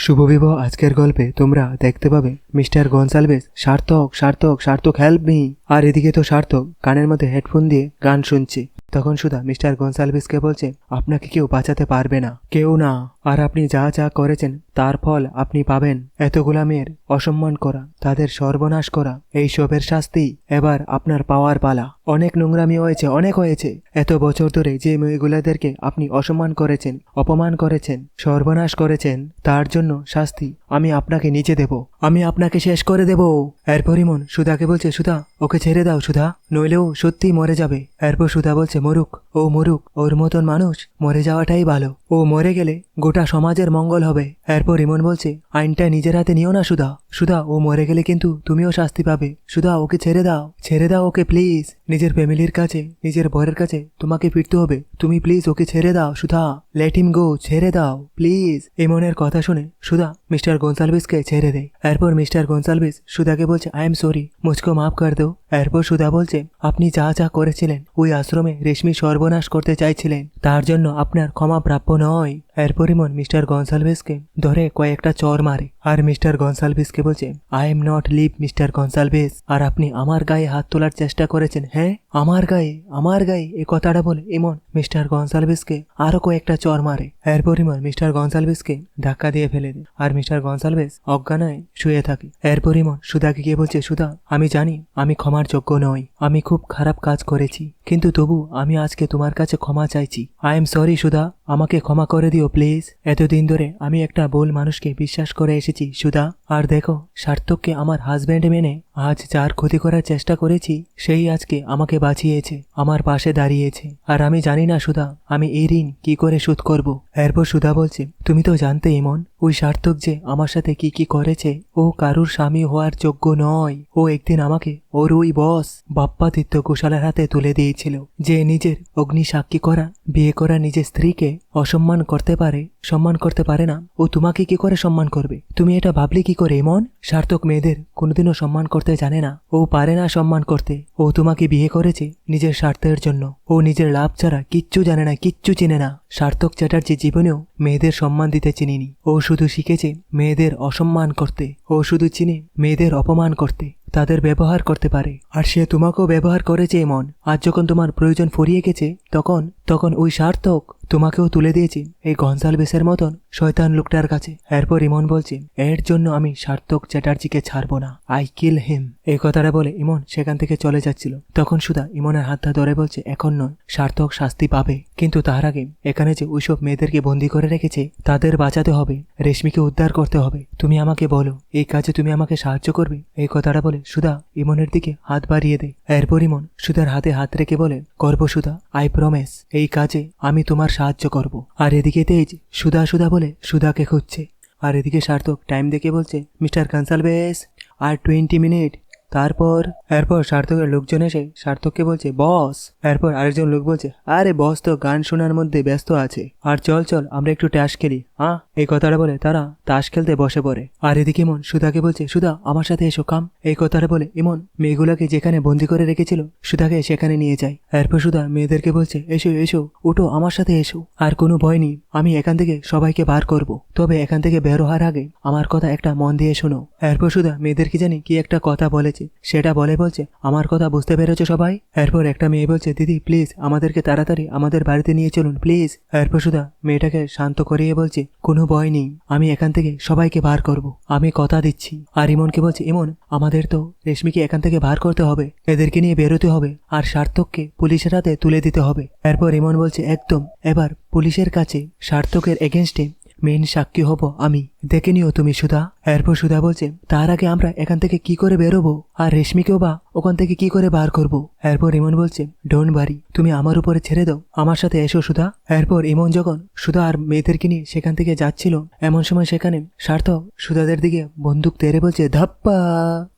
শুভ বিবাহ আজকের গল্পে তোমরা দেখতে পাবে মিস্টার গনসালভেস, সার্থক সার্থক সার্থক হেল্প মি আর এদিকে তো সার্থক, কানের মধ্যে হেডফোন দিয়ে গান শুনছে। তখন সুধা মিস্টার গনসালভেসকে বলছে, আপনাকে কেউ বাঁচাতে পারবে না। কেউ না। আর আপনি যা যা করেছেন, তার ফল আপনি পাবেন। এতগুলা মেয়ের অসম্মান করা, তাদের সর্বনাশ করা, এই সবের শাস্তি এবার আপনার পাওয়ার পালা। অনেক নোংরামি হয়েছে, অনেক হয়েছে। এত বছর ধরে যে মেয়েগুলাদেরকে আপনি অসম্মান করেছেন, অপমান করেছেন, সর্বনাশ করেছেন, তার জন্য শাস্তি আমি আপনাকে নিচে দেব। আমি আপনাকে শেষ করে দেব। এরপরই মন সুধাকে বলছে, সুধা, ওকে ছেড়ে দাও, সুধা। নইলেও সত্যি মরে যাবে। এরপর সুধা বলছে, মরুক, ও মরুক, ওর মতন মানুষ মরে যাওয়াটাই ভালো। ও মরে গেলে গোটা সমাজের মঙ্গল হবে। এরপর ইমন বলছে, আইনটা নিজের হাতে নিও না, সুধা। সুধা, ও মরে গেলে কিন্তু তুমিও শাস্তি পাবে। সুধা, ওকে ছেড়ে দাও ছেড়ে দাও ওকে, প্লিজ। নিজের ফ্যামিলির কাছে, নিজের বরের কাছে তোমাকে ফিরতে হবে। তুমি প্লিজ ওকে ছেড়ে দাও, সুধা। লেট হিম গো, ছেড়ে দাও, প্লিজ। ইমনের কথা শুনে সুধা মিস্টার গনসালভিসকে ছেড়ে দেয়। এরপর মিস্টার গনসালভিস সুধাকে বলছে আই এম সরি মুঝকো মাফ কর দো এরপর সুধা বলছে, আপনি যা যা করেছিলেন, ওই আশ্রমে রেশমি সর্বনাশ করতে চাইছিলেন। তার জন্য আপনার ক্ষমা প্রাপ্য নয়। এরপর ইমন মিস্টার গনসালভেসকে ধরে কয়েকটা চর মারে। আর মিস্টার গনসালভেসকে বলছে, I am not live, mister Gonsalves. আর আপনি আমার গায়ে হাত তোলার চেষ্টা করেছেন হ্যাঁ? আমার গায়ে আমার গায়ে? এ কথাটা বলে ইমন মিস্টার গনসালভেসকে আরও কয়েকটা চর মারে। এরপর ইমন মিস্টার গনসালভেসকে ধাক্কা দিয়ে ফেলে দেয়। আর মিস্টার গনসালভেস অজ্ঞানায় শুয়ে থাকে। এরপর ইমন সুধাকে গিয়ে বলছে, সুধা, আমি জানি, আমি ক্ষমার যোগ্য নয় আমি খুব খারাপ কাজ করেছি। কিন্তু তবু আমি আজকে তোমার কাছে ক্ষমা চাইছি। I am sorry Sudha. আমাকে ক্ষমা করে দিও, প্লিজ। এতদিন ধরে আমি একটা ভুল মানুষকে বিশ্বাস করে এসেছি, সুধা। আর দেখো, সার্থককে আমার হাজব্যান্ড মেনে আজ যার ক্ষতি করার চেষ্টা করেছি, সেই আজকে আমাকে বাঁচিয়েছে, আমার পাশে দাঁড়িয়েছে। আর আমি জানি না, সুধা, আমি এই ঋণ কি করে শোধ করব? এরপর সুধা বলছে, তুমি তো জানতে ইমন ওই সার্থক যে আমার সাথে কি কি করেছে, ও কারুর স্বামী হওয়ার যোগ্য নয়। ও একদিন আমাকে ওর ওই বস বাপ্পাদিত্য ঘোষালের হাতে তুলে দিয়েছিল, যে নিজের অগ্নি সাক্ষী করা, বিয়ে করা নিজের স্ত্রীকে অসম্মান করতে পারে, সম্মান করতে পারে না। ও তোমাকে কি করে সম্মান করবে? তুমি এটা ভাবলে কি করে এমন সার্থক মেয়েদের কোনোদিনও সম্মান করতে জানে না। ও পারে না সম্মান করতে। ও তোমাকে বিয়ে করেছে নিজের স্বার্থের জন্য। ও নিজের লাভ ছাড়া কিচ্ছু জানে না, কিচ্ছু চেনে না। সার্থক চ্যাটার্জি জীবনেও মেয়েদের সম্মান দিতে চিনিনি। ও শুধু শিখেছে মেয়েদের অসম্মান করতে। ও শুধু চিনে মেয়েদের অপমান করতে। তাদের ব্যবহার করতে পারে। আর সে তোমাকেও ব্যবহার করেছে এমন আজ যখন তোমার প্রয়োজন ফুরিয়ে গেছে, তখন তখন ওই সার্থক তোমাকেও তুলে দিয়েছি এই গনসালভেসের মতন শয়তান লোকটার কাছে। এরপর ইমন বলছে, এর জন্য আমি সার্থক চ্যাটার্জিকে ছাড়বো না। আই কিল হিম এই কথাটা বলে ইমন সেখান থেকে চলে যাচ্ছিল। তখন সুধা ইমনের হাতটা ধরে বলছে, এখন নয়, সার্থক শাস্তি পাবে। কিন্তু তার আগে এখানে যে ওইসব মেয়েদেরকে বন্দি করে রেখেছে, তাদের বাঁচাতে হবে, রেশমিকে উদ্ধার করতে হবে। তুমি আমাকে বলো, এই কাজে তুমি আমাকে সাহায্য করবে? এই কথাটা বলে সুধা ইমনের দিকে হাত বাড়িয়ে দেয়। এরপর ইমন সুধার হাতে হাত রেখে বলে, করব সুধা আই প্রমেস এই কাজে আমি তোমার সাহায্য করব। আর এদিকে তেজ সুধা সুধা বলে সুধাকে খুঁজছে। আর এদিকে সার্থক টাইম দেখে বলছে, মিস্টার কনসালভেস আর টোয়েন্টি মিনিট তারপর, এরপর সার্থকের লোকজন এসে সার্থককে বলছে, বস। এরপর আরেকজন লোক বলছে, আরে বস তো গান শোনার মধ্যে ব্যস্ত আছে। আর চল চল, আমরা একটু ট্যাশ খেলি। হ্যাঁ? এই কথাটা বলে তারা তাস খেলতে বসে পড়ে। আর এদিকে ইমন সুধাকে বলছে, সুধা, আমার সাথে এসো, কাম। এই কথাটা বলে ইমন মেয়েগুলাকে যেখানে বন্দি করে রেখেছিল, সুধাকে সেখানে নিয়ে যায়। এরপর সুধা মেয়েদেরকে বলছে, এসো এসো, উঠো, আমার সাথে এসো। আর কোনো ভয় নেই, আমি এখান থেকে সবাইকে বার করব। তবে এখান থেকে বের হওয়ার আগে আমার কথা একটা মন দিয়ে শোনো। এরপর সুধা মেয়েদেরকে জানি কি একটা কথা বলেছে, সেটা বলে বলছে, আমার কথা বুঝতে পেরেছ সবাই? এরপর একটা মেয়ে বলছে, দিদি, প্লিজ আমাদেরকে তাড়াতাড়ি আমাদের বাড়িতে নিয়ে চলুন, প্লিজ। এরপর সুধা মেয়েটাকে শান্ত করিয়ে বলছে কোনো ভয় নেই। আমি এখান থেকে সবাইকে বার করব। আমি কথা দিচ্ছি। আর ইমনকে বলছে, ইমন, আমাদের তো রেশমিকে এখান থেকে বার করতে হবে। এদেরকে নিয়ে বেরোতে হবে। আর সার্থককে পুলিশের হাতে তুলে দিতে হবে। এরপর ইমন বলছে, একদম। এবার পুলিশের কাছে সার্থকের এগেনস্টে মেইন সাক্ষী হব আমি। দেখে নিও তুমি সুধা। এরপর সুধা বলছে, তার আগে আমরা এখান থেকে কি করে বেরোবো? আর রেশমিকেও বা ওখান থেকে কি করে বার করব? এরপর ইমন বলছে ডোন্ট বাড়ি তুমি আমার উপরে ছেড়ে দাও। আমার সাথে এসো সুধা। এরপর ইমন যখন সুধা আর মেয়েদেরকে নিয়ে সেখান থেকে যাচ্ছিল, এমন সময় সেখানে সার্থক সুধাদের দিকে বন্দুক তেরে বলছে, ধাপ্পা!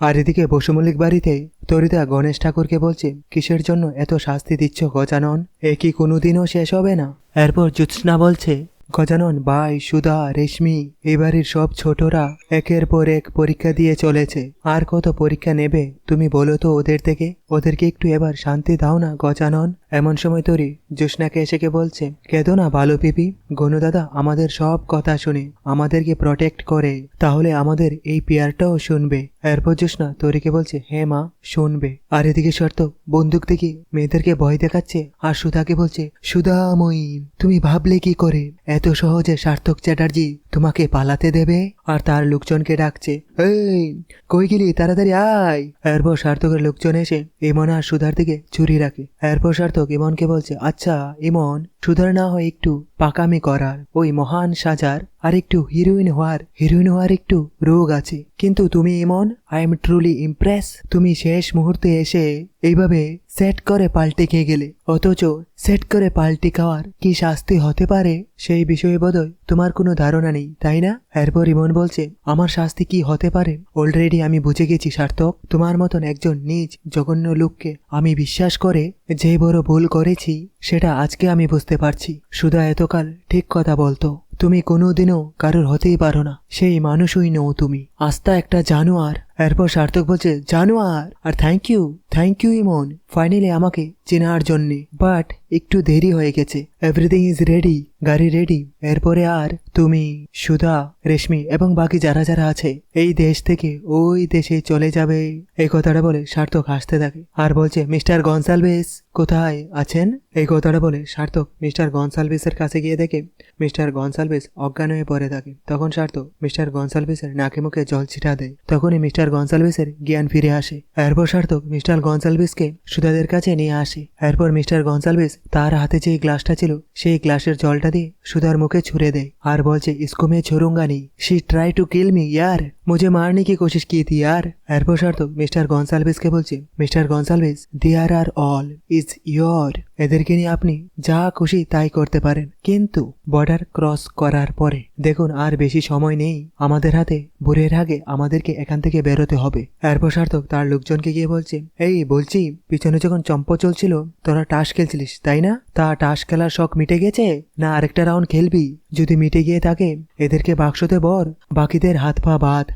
আর এদিকে বসুমল্লিক বাড়িতে তরিতা গণেশ ঠাকুরকে বলছে, কিসের জন্য এত শাস্তি দিচ্ছ গজানন? এ কি কোনোদিনও শেষ হবে না? এরপর জ্যোৎস্না বলছে গজানন বাই সুধা, রেশমি, এবারের সব ছোটরা একের পর এক পরীক্ষা দিয়ে চলেছে। আর কত পরীক্ষা নেবে, তুমি বলো তো ওদের থেকে? ওদেরকে একটু এবার শান্তি দাও না, গজানন। এমন সময় তরি জোসনাকে এসে কে বলছে, কেঁদো না, ভালো পিপি। গনু দাদা, আমাদের সব কথা শুনে আমাদেরকে প্রটেক্ট করে। তাহলে আমাদের এই পেয়ারটাও শুনবে। এরপর জোসনা তরিকে বলছে হ্যাঁ মা, শুনবে। আর এদিকে শর্ত, বন্দুক থেকে মেয়েদেরকে ভয় দেখাচ্ছে, আর সুধাকে বলছে সুধাময়ী তুমি ভাবলে কি করে? এত সহজে সার্থক চ্যাটার্জি তোমাকে পালাতে দেবে? আর তার লোকজনকে ডাকছে, এই, কই গেলি? তাড়াতাড়ি আয়। এরপর সার্থকের লোকজন এসে ইমন আর সুধার দিকে ছুরি রাখে। এরপর সার্থক ইমনকে বলছে আচ্ছা ইমন, সুধার না হয় একটু পাকামি করার ওই মহান সাজার আর একটু হিরোইন হওয়ার হিরোইন হওয়ার একটু রোগ আছে। কিন্তু তুমি Imon I am truly impress তুমি শেষ মুহূর্তে এসে এইভাবে সেট করে পাল্টে খেয়ে গেলে। অথচ সেট করে পাল্টে খাওয়ার কি শাস্তি হতে পারে? সেই বিষয়ে বোধহয় তোমার কোনো ধারণা নেই, তাই না? এরপর ইমন বলছে, আমার শাস্তি কি হতে পারে? অলরেডি আমি বুঝে গেছি, সার্থক। তোমার মতন একজন নিজ জঘন্য লোককে আমি বিশ্বাস করে যে বড় ভুল করেছি, সেটা আজকে আমি বুঝতে পারছি। সুধা এতকাল ঠিক কথা বলতো। তুমি কোনোদিনও কারোর হতেই পারো না। সেই মানুষই নও তুমি। আস্তা একটা জানোয়ার। এরপর সার্থক বলছে, জানোয়ার, আর thank you thank you Imon. Finally আমাকে চেনার জন্যে। বাট একটু দেরি হয়ে গেছে। এভরিথিং ইজ রেডি গাড়ি রেডি এরপরে আর তুমি, সুধা, রেশমি এবং বাকি যারা যারা আছে, এই দেশ থেকে ওই দেশে চলে যাবে। এই কথাটা বলে সার্থক হাসতে থাকে। আর বলছে, মিস্টার গনসালভেস, কোথায় আছেন? এই কথাটা বলে সার্থক মিস্টার গনসালভেসের কাছে গিয়ে দেখে, মিস্টার গনসালভেস অজ্ঞান হয়ে পড়ে থাকে। তখন সার্থক মিস্টার গনসালভেসের নাকে মুখে জল ছিটা দেয়। তখনই মিস্টার গনসালভেসের জ্ঞান ফিরে আসে। এরপর সার্থক মিস্টার গনসালভেসকে সুধাদের কাছে নিয়ে আসে। এরপর মিস্টার গনসালভেস তার হাতে যে গ্লাসটা ছিল, সেই গ্লাসের জলটা দিয়ে সুধার মুখে ছুড়ে দেয়। আর বলছে ইসকো মে ছোড়ুঙ্গা নেই she try to kill me, ইয়ার। मुझे मारने की कोशिश की थी यार এরপর সার্থক মিস্টার গনসালভেসকে বলছে mister Gonsalves there are all is your এদেরকে নিয়ে আপনি যা খুশি তাই করতে পারেন কিন্তু বর্ডার ক্রস করার পরে দেখুন আর বেশি সময় নেই আমাদের হাতে ভোরের আগে আমাদেরকে এখান থেকে বেরোতে হবে এরপর সার্থক তার লোকজনকে গিয়ে বলছে এই বলছি পিছনে যখন চম্প চলছিল তোরা টাস খেলছিলিস তাই না তা টাস খেলার শখ মিটে গেছে না আরেকটা রাউন্ড খেলবি যদি মিটে গিয়ে থাকে এদেরকে বাক্সতে বর বাকিদের হাত পা বাদ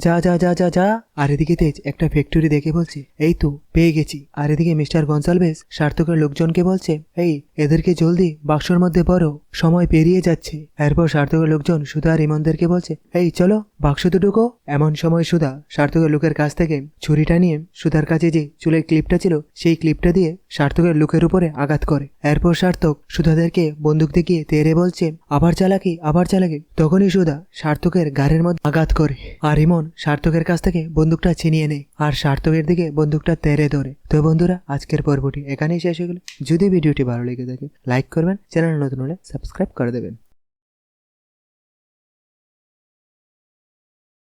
যা যা যা যা যা। আর এদিকে তেজ, একটা ফ্যাক্টরি দেখে বলছে, এই তো, পেয়ে গেছি। আর এদিকে মিস্টার গনসালভেস সার্থকের লোকজনকে বলছে, এই, এদেরকে জলদি বাক্সর মধ্যে পড়ো, সময় পেরিয়ে যাচ্ছে। এরপর সার্থকের লোকজন সুধা আর ইমনদেরকে বলছে, এই, চলো, বাক্স দুটো এমন সময় সুধা সার্থকের লোকের কাছ থেকে ছুরিটা নিয়ে সুধার কাছে যে চুলের ক্লিপটা ছিল, সেই ক্লিপটা দিয়ে সার্থকের লোকের উপরে আঘাত করে। এরপর সার্থক সুধাদেরকে বন্দুক দেখিয়ে তেরে বলছে, আবার চালাকি আবার চালাকি। তখনই সুধা সার্থকের গাড়ির মধ্যে আঘাত করে। আর ইমন সার্থকের কাছ থেকে বন্দুকটা ছিনিয়ে নেয় আর সার্থকের দিকে বন্দুকটা তেরে ধরে। তো বন্ধুরা, আজকের পর্বটি এখানেই শেষ হয়ে গেল। যদি ভিডিওটি ভালো লেগে থাকে লাইক করবেন, চ্যানেল নতুন হলে সাবস্ক্রাইব করে দেবেন।